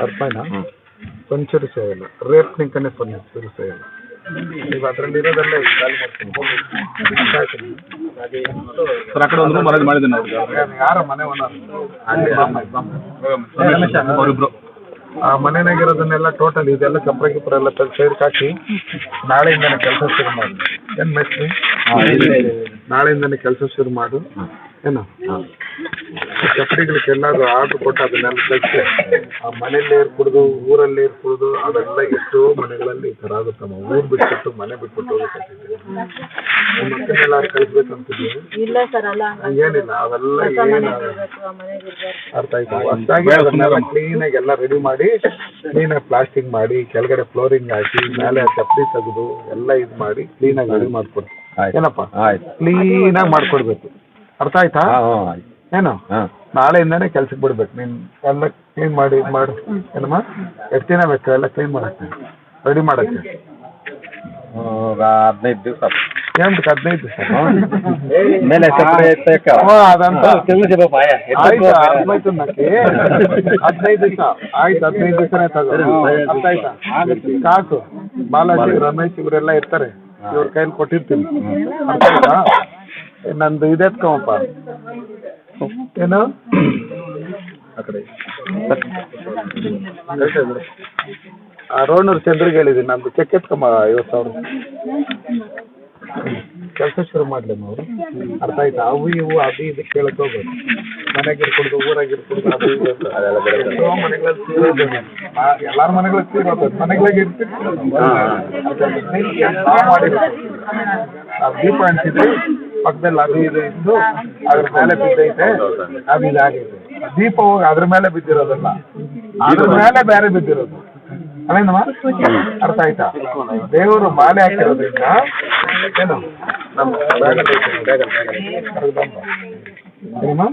ಅರ್ಥಾಯ್ನಾ ಸೇವೆಲ್ಲ rate ನಿಂಕನೆ puncture ಸೇವೆಲ್ಲ ನೀವು ಅದರಲ್ಲಿ ಇರೋದೆಲ್ಲ ಖಾಲಿ ಮಾಡ್ತೀನಿ ಆ ಕಡೆ ಒಂದು ಮಾಡಿದ್ದೀನಿ ಯಾರು- ಮನೆ ಒಂದು ಅಲ್ಲಿ. ಅವರಿಬ್ರು. ಆ ಮನೆನಾಗಿರೋದನ್ನೆಲ್ಲ ಟೋಟಲ್ ಇದೆಲ್ಲ ಚಪ್ರ ಗಿಪ್ರ ಎಲ್ಲ ತೆಗ್ದು ಸೈಡ್ಗೆ ಹಾಕಿ ನಾಳೆಯಿಂದನೇ ಕೆಲಸ ಶುರು ಮಾಡು. ಏನು ಮೇಸ್ತ್ರಿ ನಾಳೆಯಿಂದನೇ ಕೆಲಸ ಶುರು ಮಾಡು. ಏನು? ಚಪ್ಪಡಿಗಳಿಗೆ ಎಲ್ಲಾದ್ರು ಆರ್ಡರ್ ಕೊಟ್ಟು ಅದನ್ನೆಲ್ಲ ತೆಗ್ಸಿ ಆ ಮನೆಯಲ್ಲೇ ಕುಡಿದು ಊರಲ್ಲೇ ಕುಡಿದು ಅದೆಲ್ಲ ಎಷ್ಟೋ ಮನೆಗಳಲ್ಲಿ ಈ ಥರ ಆಗುತ್ತಮ್ಮ ಊರು ಬಿಟ್ಬಿಟ್ಟು ಮನೆ ಬಿಟ್ಬಿಟ್ಟು ಹೋಗುತ್ತೆ ನಿಮ್ಮ ಮಕ್ಕಳನ್ನೆಲ್ಲ ಕಳಿಸ್ಬೇಕಂತಿದ್ವಿ ಇಲ್ಲ ಸರ್ ಅಲ್ಲ ಏನಿಲ್ಲ ಅವೆಲ್ಲ ಅರ್ಥ ಆಯ್ತು ಅಷ್ಟಾಗಿ ಅದನ್ನೆಲ್ಲ ಕ್ಲೀನಾಗಿ ಎಲ್ಲ ರೆಡಿ ಮಾಡಿ ಕ್ಲೀನಾಗಿ ಪ್ಲಾಸ್ಟಿಕ್ ಮಾಡಿ ಕೆಳಗಡೆ ಫ್ಲೋರಿಂಗ್ ಹಾಕಿ ಮೇಲೆ ಚಪ್ಪಡಿ ತೆಗೆದು ಎಲ್ಲ ಇದು ಮಾಡಿ ಕ್ಲೀನಾಗಿ ರೆಡಿ ಮಾಡ್ಕೊಡ್ತೀವಿ ಏನಪ್ಪ ಕ್ಲೀನಾಗಿ ಮಾಡ್ಕೊಡ್ಬೇಕು ಅರ್ಥ ಆಯ್ತಾ ಏನು? ಹಾಂ. ನಾಳೆಯಿಂದಾನೇ ಕೆಲ್ಸಕ್ಕೆ ಬಿಡ್ಬೇಕು. ನೀನು ಎಲ್ಲ ಕ್ಲೀನ್ ಮಾಡಿ ಮಾಡಿ. ಏನಮ್ಮ? ಎಷ್ಟು ದಿನ ಬೇಕು? ಎಲ್ಲ ಕ್ಲೀನ್ ಮಾಡಕ್ಕೆ? ರೆಡಿ ಮಾಡಕ್ಕೆ? ಹದಿನೈದು ದಿವಸ. ಹದಿನೈದು ದಿವಸ. ಮೇಲೆ ಆಯ್ತಾ ಹದಿನೈದು ದಿವಸ. ಆಯ್ತು ಹದಿನೈದು ದಿವಸನೇ ತಗೋ. ಅರ್ಥ ಆಯ್ತಾ? ಕಾಸು ಬಾಲಾಜಿ ರಮೇಶ್ ಇವರೆಲ್ಲ ಇರ್ತಾರೆ. ಇವ್ರ ಕೈಲಿ ಕೊಟ್ಟಿರ್ತೀನಿ. ನಂದು ಇದೆ ನಂದು ಏನು? ಆ ಕಡೆ. ಆ ರೋಣೂರು ಚಂದ್ರಿಗೆ ಹೇಳಿದ್ದೀನಿ ನಮ್ದು ಚೆಕ್ ಎತ್ಕೊಂಬ ಐವತ್ತು ಸಾವಿರ. ಕೆಲಸ ಶುರು ಮಾಡ್ಲೇಮ್ಮ ಅವರು. ಅರ್ಥ ಆಯ್ತಾ? ಅವು ಇವು ಅದು ಇದು ಕೇಳಕ್ ಹೋಗ್ಬೇಕು ಮನೆಗೆ ಇರ್ಕೊಡ್ದು ಊರಾಗ ಇರ್ಕೊಡ್ದು ಅದು ಇದು ಅಂತ. ಎಷ್ಟೋ ಮನೆಗಳಲ್ಲಿ ಎಲ್ಲಾರ ಮನೆಗಳಿಗೆ ಇರ್ತೀವಿ ನಾವು ಮಾಡಿರ್ತೀವಿ. ಆ ದೀಪ ಅಂಟಿದೆ ಪಕ್ಕದಲ್ಲಿ ಅದು ಇದು ಇದ್ದು ಅದ್ರ ಮೇಲೆ ಬಿದ್ದೈತೆ. ಅದು ಇದಾಗೈತೆ ದೀಪ ಹೋಗಿ ಅದ್ರ ಮೇಲೆ ಬಿದ್ದಿರೋದಲ್ಲ. ಅದ್ರ ಮೇಲೆ ಬೇರೆ ಬಿದ್ದಿರೋದು. ಅಲ್ಲೇನಮ್ಮ? ಅರ್ಥ ಆಯ್ತಾ? ದೇವರು ಮಾಲೆ ಹಾಕಿರೋದ್ರಿಂದ ಏನು? ಏನಮ್ಮ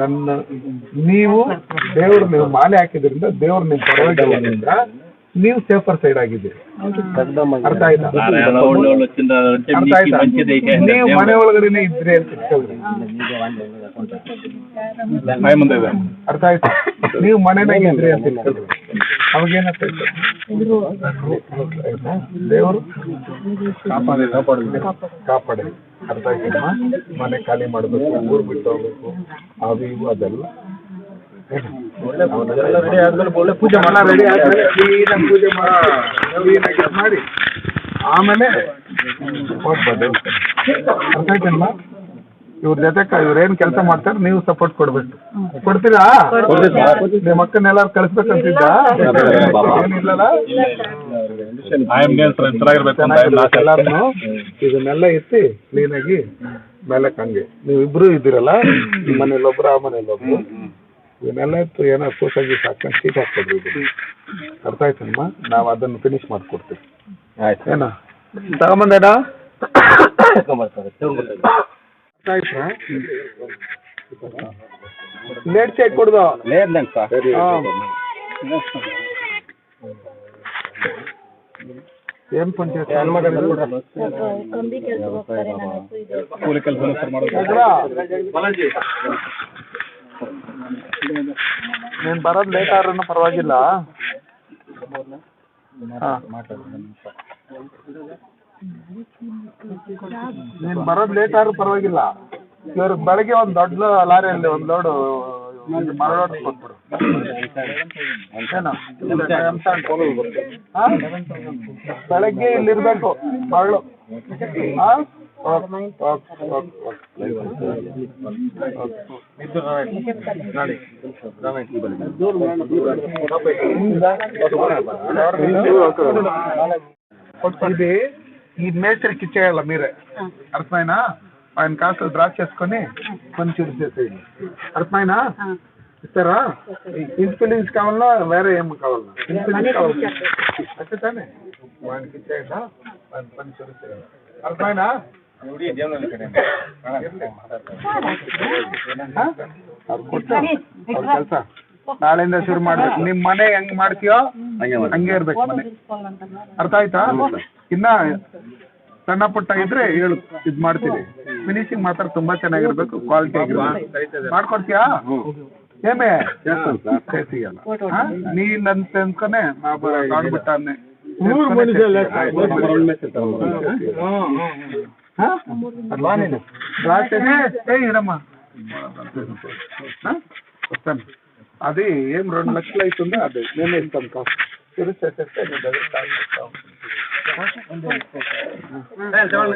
ನನ್ನ ನೀವು ದೇವ್ರ ನೀವು ಮಾಲೆ ಹಾಕಿದ್ರಿಂದ ದೇವ್ರ ನಿಮ್ಮ ಪರವಾಗಿ ನೀವು ಸೇಫರ್ ಸೈಡ್ ಆಗಿದ್ದೀರಿ. ಅರ್ಥ ಆಯ್ತಾ? ಅರ್ಥ ಆಯ್ತಾ? ನೀವು ಮನೆ ಒಳಗಡೆನೆ ಇದ್ರಿ ಅಂತ ಇಟ್ಕೊಳ್ರಿ ಮೈ ಮುಂದೆ ಇದೆ. ಅರ್ಥ ಆಯ್ತಾ? ನೀವು ಮನೆನಾಗ ಇದ್ರಿ ಅಂತ ಇಟ್ಕೊಳ್ರಿ ಅವಾಗೇನಂತ ದೇವರು ಕಾಪಾಡಿ ಅರ್ಥ ಆಯ್ತಮ್ಮ? ಮನೆ ಖಾಲಿ ಮಾಡಬೇಕು ಊರು ಬಿಟ್ಟು ಹೋಗ್ಬೇಕು ಅದು ಇವು ಅದೆಲ್ಲ. ರೆಡಿ ಪೂಜೆ ಮಾಡಿ ಆಮೇಲೆ ಹೋಗ್ಬೋದು ಇವ್ರ ಜೊತೆ ಇವ್ರೇನ್ ಕೆಲಸ ಮಾಡ್ತಾರೆ, ನೀವು ಸಪೋರ್ಟ್ ಕೊಡ್ಬೇಕು. ಕೊಡ್ತೀರಾ? ನಿಮ್ಮ ಮಕ್ಕನ್ನೆಲ್ಲಾರು ಕಳಿಸ್ಬೇಕಂತಿದ್ದ ಏನಿಲ್ಲಲ್ಲ ಇದನ್ನೆಲ್ಲ ಎತ್ತಿ ಕ್ಲೀನಾಗಿ ಮೇಲೆ ಹಂಗೆ ನೀವ್ ಇಬ್ರು ಇದ್ದೀರಲ್ಲ ಮನೇಲಿ ಒಬ್ರು ಆ ಮನೇಲಿ ಒಬ್ರು ಇವನ್ನೆಲ್ಲ ಇತ್ತು ಏನೋ ಕೂಸಾಗಿ ಹಾಕೊಂಡು ಸೀಟ್ ಹಾಕ್ಕೊಡ್ರಿ ಇದು. ಅರ್ಥ ಆಯ್ತಮ್ಮ ನಾವು ಅದನ್ನು ಫಿನಿಶ್ ಮಾಡ್ಕೊಡ್ತೀವಿ. ಆಯ್ತು. ಏನ? ತಗೊಂಬಂದೇನ? ಅರ್ಥ ಆಯ್ತಾ ಲೇಟ್ ಚೆಕ್ ಕೊಡ್ದು ಲೇದ್ನಂತ ಏನ್ ಪಂಚಾಯತ್? ಕಂಬಿ ಕೆಲಸ ಹೋಗ್ತಾರೆ ನನ್ನ ಹೆಸರು ಇದೆ. ಕೂಲಿ ಕೆಲಸ ಮಾಡೋದು. ನೀನ್ ಬರೋದ್ ಲೇಟ್ ಆದ್ರೂ ಪರವಾಗಿಲ್ಲ. ನೀನು ಬರೋದ್ ಲೇಟ್ ಆದ್ರೂ ಪರವಾಗಿಲ್ಲ. ಇವ್ರ ಬೆಳಗ್ಗೆ ಒಂದ್ ದೊಡ್ಡ ಲಾರಿಯಲ್ಲಿ ಒಂದ್ ಲೋಡು ಮರಳೋಡ್ ಕೊಟ್ಬಿಡು. ಇಲ್ಲಿ ಇರ್ಬೇಕು ಮರಳು. ಹಾ? ఇది ఈ మేస్త్రికి ఇచ్చేయాల మీరే. అర్థమైనా ఆయన కాస్త డ్రా చేసుకొని కొన్ని చూసి చేసేయండి. అర్థమైనా ఇస్తారా? ఇన్సులిన్స్ కావాలా వేరే ఏమి కావాలా ఇన్సులిన్స్ కావాలి అంతేతానే వాడికి ఇచ్చేయండి పని చూసి అర్థమైనా ಅವ್ರು ಕೊಟ್ಟು ಅವ್ರ ಕೆಲಸ. ನಾಳೆಯಿಂದ ಶುರು ಮಾಡ್ಬೇಕು. ನಿಮ್ ಮನೆ ಹೆಂಗ್ ಮಾಡ್ತೀಯೋ ಹಂಗೆ ಇರ್ಬೇಕು ಮನೆ. ಅರ್ಥ ಆಯ್ತಾ? ಇನ್ನ ಸಣ್ಣ ಪುಟ್ಟ ಇದ್ರೆ ಹೇಳು ಇದ್ ಮಾಡ್ತೀವಿ. ಫಿನಿಶಿಂಗ್ ಮಾತ್ರ ತುಂಬಾ ಚೆನ್ನಾಗಿರ್ಬೇಕು ಕ್ವಾಲಿಟಿ ಆಗಿರ್ಬೇಕು. ಮಾಡ್ಕೊಡ್ತೀಯಾ? ಏಮೆ ಸಿಗಲ್ಲ ನೀ ಕಾಣ್ಬಿಟ್ಟಾನೆ ಮೂರು ಮನುಷ್ಯ ఏ ఇరమ్మా వస్తాను అది ఏం రెండు లక్షలు అవుతుందో అది నేనే ఇస్తాను కాస్ట్ తిరిగి చేసేస్తే నీ దగ్గర కాస్ట్ ఇస్తాను